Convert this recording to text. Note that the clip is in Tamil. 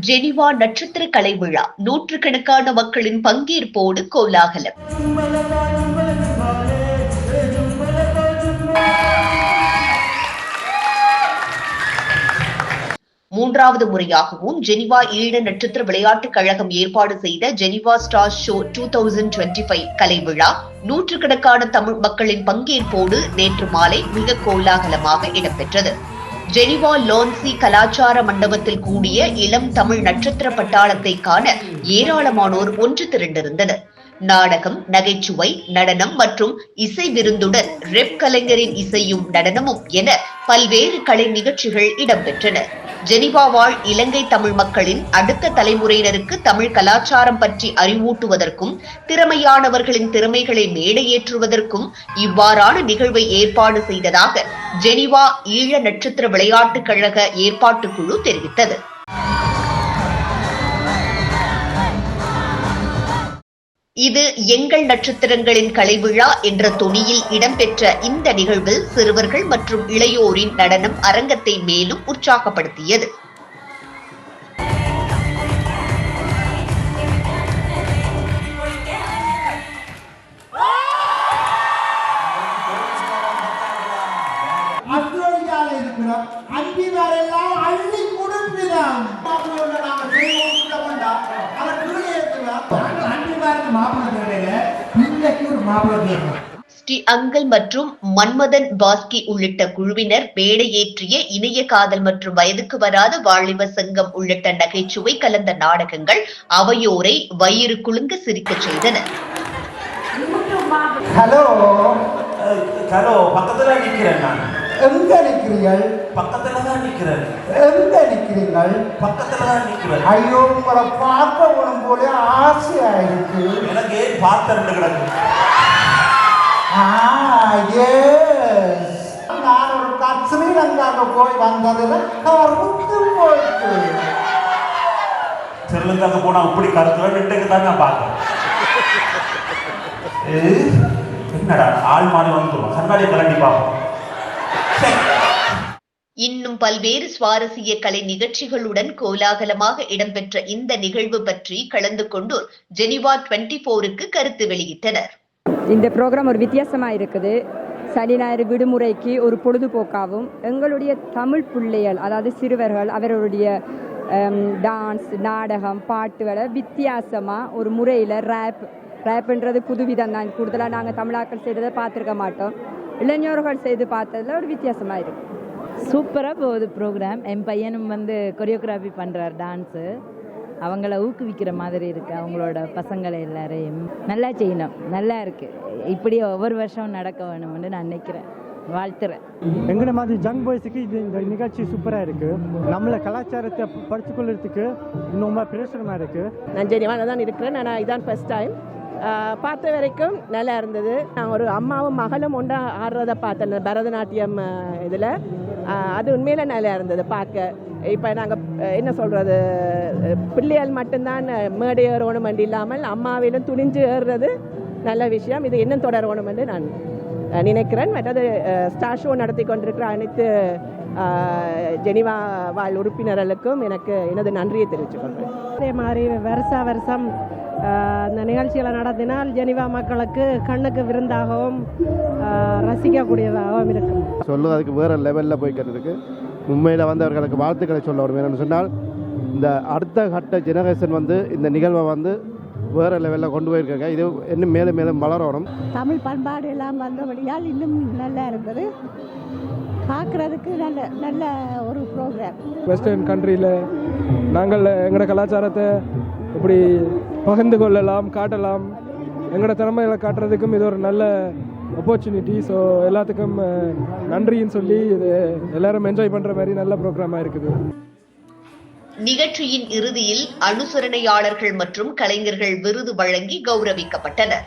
ஜெனிவா நட்சத்திர கலை விழா. நூற்றுக்கணக்கான மக்களின் பங்கேற்போடு கோலாகலம். மூன்றாவது முறையாகவும் ஜெனிவா ஈழ நட்சத்திர விளையாட்டுக் கழகம் ஏற்பாடு செய்த Geneva star show two thousand twenty five கலை விழா. நூற்றுக்கணக்கான தமிழ் மக்களின் பங்கேற்போடு நேற்று மாலை மிக கோலாகலமாக இடம்பெற்றது. ஜெனிவா லோன்சி கலாச்சார மண்டபத்தில் கூடிய இளம் தமிழ் நட்சத்திர பட்டாளத்தை காண ஏராளமானோர் ஒன்று திரண்டிருந்தனர். நாடகம் நகைச்சுவை நடனம் மற்றும் இசை விருந்துடன் ரெப் கலைஞரின் இசையும் நடனமும் என பல்வேறு கலை நிகழ்ச்சிகள் இடம்பெற்றன. ஜெனிவா வாழ் இலங்கை தமிழ் மக்களின் அடுத்த தலைமுறையினருக்கு தமிழ் கலாச்சாரம் பற்றி அறிவூட்டுவதற்கும் திறமையானவர்களின் திறமைகளை மேடையேற்றுவதற்கும் இவ்வாறான நிகழ்வை ஏற்பாடு செய்ததாக ஜெனிவா ஈழ நட்சத்திர விளையாட்டுக் கழக ஏற்பாட்டுக் குழு தெரிவித்தது. இது எங்கள் நட்சத்திரங்களின் கலைவிழா என்ற தொனியில் இடம்பெற்ற இந்த நிகழ்வில் சிறுவர்கள் மற்றும் இளையோரின் நடனம் அரங்கத்தை மேலும் உற்சாகப்படுத்தியது. ஸ்ரீ அங்கல் மற்றும் மன்மதன் பாஸ்கி உள்ளிட்ட குழுவினர் மேடையேற்றிய இணைய காதல் மற்றும் வயதுக்கு வராத வாலிப சங்கம் உள்ளிட்ட நகைச்சுவை கலந்த நாடகங்கள் அவையோரை வயிறு குலுங்க சிரிக்கச் செய்தன. ஹலோ ஹலோ பக்கத்துல நிக்கிறேன் நான். எங்க நிக்கிறீர்கள் பக்கத்துல தான் நிக்கிறேன் எங்க நிக்கிறீர்கள் பக்கத்துல தான் நிக்கிறேன் ஐயோ உங்களை பார்க்க போனும் போல ஆசையா இருக்கு எனக்கு ஏன் பார்த்த கிடக்கு? நான் ஒரு ஸ்ரீலங்காவுக்கு போய் வந்ததுல கருத்து போயிட்டு. ஸ்ரீலங்காக்கு போனா இப்படி கருத்துல நின்றுக்கு தான் நான் ஏய், என்னடா ஆள் மாறி வந்துடும் கண்ணாடி கலண்டி பார்ப்போம். இன்னும் பல்வேறு சுவாரஸ்ய கலை நிகழ்ச்சிகளுடன் கோலாகலமாக இடம்பெற்ற இந்த நிகழ்வு பற்றி கலந்து கொண்டோர் ஜெனிவா டுவெண்ட்டி போருக்கு கருத்து வெளியிட்டனர். இந்த ப்ரோக்ராம் ஒரு வித்தியாசமாக இருக்குது. சனி ஞாயிறு விடுமுறைக்கு ஒரு பொழுதுபோக்காகவும் எங்களுடைய தமிழ் பிள்ளைகள் அதாவது சிறுவர்கள் அவர்களுடைய டான்ஸ் நாடகம் பாட்டுகளை வித்தியாசமாக ஒரு முறையில் ரேப் ரேப்புன்றது புதுவிதம் தான். கூடுதலாக நாங்கள் தமிழாக்கள் செய்கிறத பார்த்துருக்க மாட்டோம். இளைஞர்கள் செய்து பார்த்ததுல ஒரு வித்தியாசமாக இருக்குது சூப்பராக போகுது ப்ரோக்ராம் என் பையனும் வந்து கொரியோகிராஃபி பண்ணுறார் டான்ஸு அவங்கள ஊக்குவிக்கிற மாதிரி இருக்குது அவங்களோட பசங்களை எல்லாரையும். நல்லா செய்யணும். நல்லா இருக்குது இப்படி ஒவ்வொரு வருஷம் நடக்க வேணும்னு நான் நினைக்கிறேன். வாழ்த்துறேன். எங்களை மாதிரி ஜங் பாய்ஸுக்கு இது இந்த நிகழ்ச்சி சூப்பராக இருக்குது நம்மள கலாச்சாரத்தை படித்து கொள்றதுக்கு இன்னும் ரொம்ப பிரயோசனமாக இருக்குது நான் ஜெனிவாவில் தான் இருக்கிறேன். நான் இதான் ஃபர்ஸ்ட் டைம் பார்த்த வரைக்கும் நல்லா இருந்தது. நான் ஒரு அம்மாவும் மகளும் ஒன்றா ஆடுறதை பார்த்தேன் பரதநாட்டியம் இதில் அது உண்மையில நல்லா இருந்தது பார்க்க. இப்போ நாங்கள் என்ன சொல்கிறது பிள்ளைகள் மட்டும்தான் மேடை ஏறணும் என்று இல்லாமல் அம்மாவிலும் துணிஞ்சு ஏறுறது நல்ல விஷயம். இது இன்னும் தொடரணும் என்று நான் நினைக்கிறேன். மற்றது ஸ்டார் ஷோ நடத்தி கொண்டிருக்கிற அனைத்து ஜெனிவா வாழ் உறுப்பினர்களுக்கும் எனக்கு எனது நன்றியை தெரிவித்துக் கொள்கிறேன். அதே மாதிரி வருஷா வருஷம் இந்த நிகழ்ச்சிகளை நடத்தினால் ஜெனிவா மக்களுக்கு கண்ணுக்கு விருந்தாகவும் ரசிக்கக்கூடியதாகவும் இருக்கும். சொல்லுவதற்கு வேறு லெவலில் போய்க்கிறதுக்கு உண்மையில் வந்து அவர்களுக்கு வாழ்த்துக்களை சொல்ல வரும் என்னென்னு சொன்னால் இந்த அடுத்த கட்ட ஜெனரேஷன் வந்து இந்த நிகழ்வை வந்து வேறு லெவலில் கொண்டு போயிருக்காங்க. இது இன்னும் மேலும் மேலும் வளரணும். தமிழ் பண்பாடு எல்லாம் வந்தபடியால் இன்னும் நல்லா இருந்தது. பார்க்குறதுக்கு நல்ல நல்ல ஒரு ப்ரோக்ராம் வெஸ்டர்ன் கண்ட்ரியில் நாங்கள் எங்களோட கலாச்சாரத்தை இப்படி பகிர்ந்து கொள்ளலாம் காட்டலாம். எங்களோட திறமைகளை காட்டுறதுக்கும் இது ஒரு நல்ல opportunity. ஸோ எல்லாத்துக்கும் நன்றின்னு சொல்லி இது எல்லாரும் என்ஜாய் பண்ணுற மாதிரி நல்ல ப்ரோக்ராமாக இருக்குது. நிகழ்ச்சியின் இறுதியில் அனுசரணையாளர்கள் மற்றும் கலைஞர்கள் விருது வழங்கி கௌரவிக்கப்பட்டனர்.